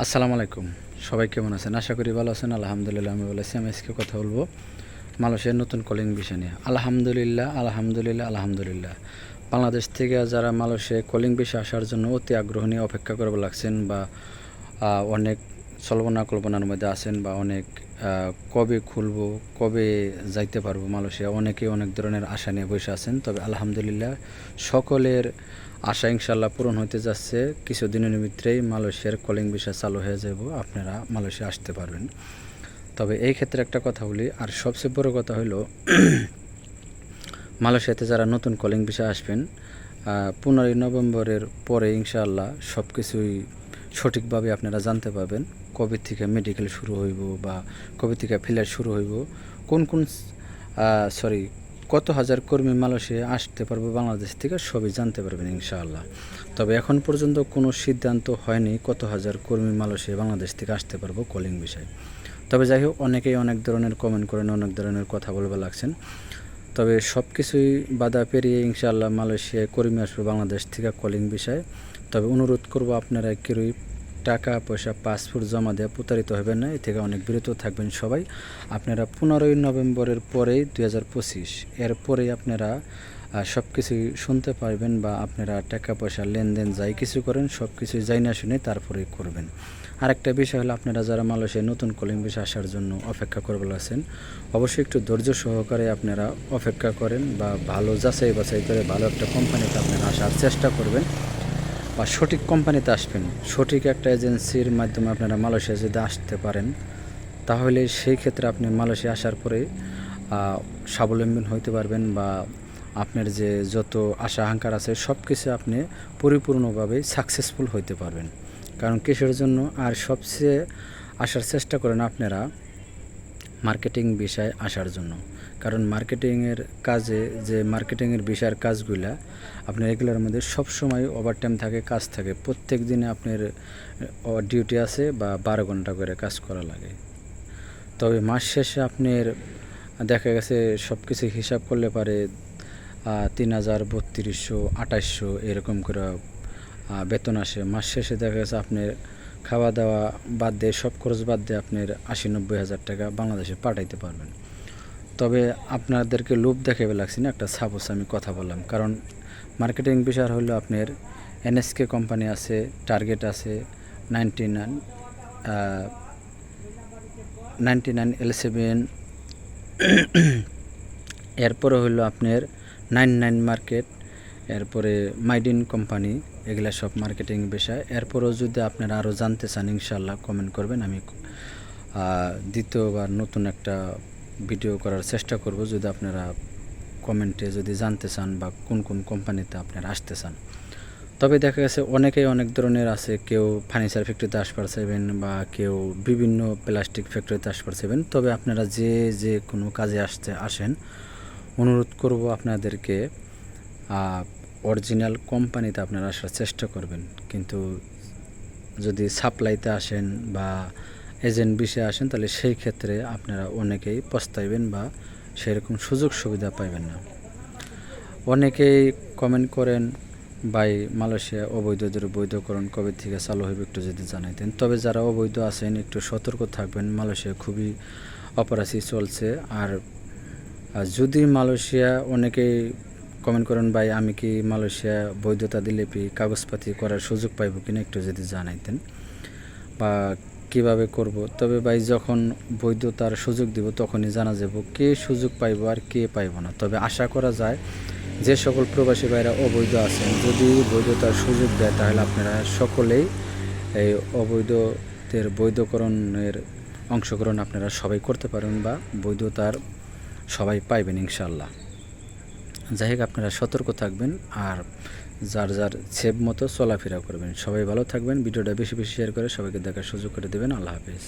আসসালামু আলাইকুম। সবাই কেমন আছেন? আশা করি ভালো আছেন। আলহামদুলিল্লাহ, আমি বলেছি আমি আজকে কথা বলব মালয়েশিয়ার নতুন কলিং বিষয় নিয়ে। আলহামদুলিল্লাহ আলহামদুলিল্লাহ আলহামদুলিল্লাহ। বাংলাদেশ থেকে যারা মালয়েশিয়ায় কলিং বিষয় আসার জন্য অতি আগ্রহ নিয়ে অপেক্ষা করবে লাগছেন বা অনেক চলবনা কল্পনার মধ্যে আছেন বা অনেক কবে খুলব, কবে যাইতে পারব মালয়েশিয়া? অনেকেই অনেক ধরনের আশা নিয়ে বসে আছেন, তবে আলহামদুলিল্লাহ সকলের আশা ইনশাল্লাহ পূরণ হতে যাচ্ছে। কিছুদিনের ভিতরেই মালয়েশিয়ার কলিং ভিসা চালু হয়ে যাব, আপনারা মালয়েশিয়া আসতে পারবেন। তবে এই ক্ষেত্রে একটা কথা বলি, আর সবচেয়ে বড় কথা হলো মালয়েশিয়াতে যারা নতুন কলিং ভিসা আসবেন পনেরোই নভেম্বরের পরে ইনশাআল্লাহ সব কিছুই সঠিকভাবে আপনারা জানতে পারবেন কবে থেকে মেডিকেল শুরু হইব বা কবে থেকে ফিলার শুরু হইব, কোন কোন সরি কত হাজার কর্মী মালয়েশিয়া আসতে পারবে, বাংলাদেশ থেকে সবই জানতে পারবেন ইনশাআল্লাহ। তবে এখন পর্যন্ত কোনো সিদ্ধান্ত হয়নি কত হাজার কর্মী মালয়েশিয়া বাংলাদেশ থেকে আসতে পারব কলিং বিষয়। তবে যাই হোক, অনেকেই অনেক ধরনের কমেন্ট করেন, অনেক ধরনের কথা বলবে লাগছেন। তবে সব কিছুই বাধা পেরিয়ে ইনশাআল্লাহ মালয়েশিয়ায় কর্মী আসবে বাংলাদেশ থেকে কলিং বিষয়। তবে অনুরোধ করব আপনারা কেউই টাকা, পয়সা পাসপোর্ট জমা দেওয়া প্রতারিত হবেন না, এ থেকে অনেক বিরত থাকবেন সবাই। আপনারা পনেরোই নভেম্বরের পরেই দুই হাজার পঁচিশ, এরপরেই আপনারা সব কিছুই শুনতে পারবেন বা আপনারা টাকা, পয়সা, লেনদেন যাই কিছু করেন সব কিছুই যাই না শুনে তারপরেই করবেন। আরেকটা বিষয় হলো আপনারা যারা মালয়েশিয়ায় নতুন কলিং বিষয় আসার জন্য অপেক্ষা করবে আছেন, অবশ্যই একটু ধৈর্য সহকারে আপনারা অপেক্ষা করেন বা ভালো যাচাই বাছাই করে ভালো একটা কোম্পানিতে আপনারা আসার চেষ্টা করবেন বা সঠিক কোম্পানিতে আসবেন। সঠিক একটা এজেন্সির মাধ্যমে আপনারা মালয়েশিয়া যদি আসতে পারেন, তাহলে সেই ক্ষেত্রে আপনি মালয়েশিয়া আসার পরে স্বাবলম্বী হইতে পারবেন বা আপনার যে যত আশা আকাঙ্ক্ষার আছে সব কিছু আপনি পরিপূর্ণভাবে সাকসেসফুল হইতে পারবেন। কারণ কিসের জন্য? আর সবচেয়ে আসার চেষ্টা করেন আপনারা মার্কেটিং বিষয়ে আসার জন্য। কারণ মার্কেটিংয়ের কাজে, যে মার্কেটিংয়ের বিষয়ের কাজগুলা আপনার এগুলোর মধ্যে সবসময় ওভারটাইম থাকে, কাজ থাকে। প্রত্যেক দিনে আপনার ডিউটি আছে বা বারো ঘণ্টা করে কাজ করা লাগে। তবে মাস শেষে আপনার দেখা গেছে সব কিছু হিসাব করলে পারে তিন হাজার, বত্রিশশো, আঠাশশো এরকম করে বেতন আসে। মাস শেষে দেখা গেছে আপনার খাওয়া দাওয়া বাদ দিয়ে, সব খরচ বাদ দিয়ে আপনার আশি নব্বই হাজার টাকা বাংলাদেশে পাঠাইতে পারবেন। তবে আপনাদেরকে লোভ দেখাবে লাগছে না, একটা সাপোজ আমি কথা বললাম। কারণ মার্কেটিং বিষয় হলো আপনার এনএসকে কোম্পানি আছে, টার্গেট আছে ninety nine ninety nine L seven এরপরে হলো আপনার নাইন নাইন মার্কেট, এরপরে মাইডিন কোম্পানি। এগুলা সব মার্কেটিং বিষয়। এরপরেও যদি আপনারা আরও জানতে চান ইনশাল্লাহ কমেন্ট করবেন। আমি দ্বিতীয়বার নতুন একটা ভিডিও করার চেষ্টা করব। যদি আপনারা কমেন্টে যদি জানতে চান বা কোন কোন কোম্পানিতে আপনারা আসতে চান। তবে দেখা গেছে অনেকেই অনেক ধরনের আছে। কেউ ফার্নিচার ফ্যাক্টরিতে আসবার চাইবেন বা কেউ বিভিন্ন প্লাস্টিক ফ্যাক্টরিতে আসবার চাইবেন। তবে আপনারা যে যে কোনো কাজে আসতে, আসেন, অনুরোধ করব আপনাদেরকে অরিজিনাল কোম্পানিতে আপনারা আসার চেষ্টা করবেন। কিন্তু যদি সাপ্লাইতে আসেন বা এজেন্ট বিষয়ে আসেন, তাহলে সেই ক্ষেত্রে আপনারা অনেকেই পস্তাইবেন বা সেরকম সুযোগ সুবিধা পাইবেন না। অনেকেই কমেন্ট করেন বাই মালয়েশিয়া অবৈধদের বৈধকরণ কবে থেকে চালু হবে একটু যদি জানাইতেন। তবে যারা অবৈধ আছেন, একটু সতর্ক থাকবেন। মালয়েশিয়া খুবই অপরাধী চলছে। আর আর যদি মালয়েশিয়া অনেকেই কমেন্ট করেন ভাই, আমি কি মালয়েশিয়া বৈধতা দিলে কি কাগজপাতি করার সুযোগ পাইব কিনা একটু যদি জানাইতেন। বা কীভাবে করব? তবে ভাই, যখন বৈধতার সুযোগ দিব তখনই জানা যাব কে সুযোগ পাইব আর কে পাইব না। তবে আশা করা যায়, যে সকল প্রবাসী ভাইরা অবৈধ আছেন, যদি বৈধতার সুযোগ দেয় তাহলে আপনারা সকলেই এই অবৈধদের বৈধকরণের অংশগ্রহণ আপনারা সবাই করতে পারেন বা বৈধতার সবাই পাইবেন ইনশাল্লাহ যাই হোক, আপনারা সতর্ক থাকবেন আর যার যার সেভ মতো চলাফেরা করবেন। সবাই ভালো থাকবেন, ভিডিওটা বেশি বেশি শেয়ার করে সবাইকে দেখার সুযোগ করে দেবেন। আল্লাহ হাফিজ।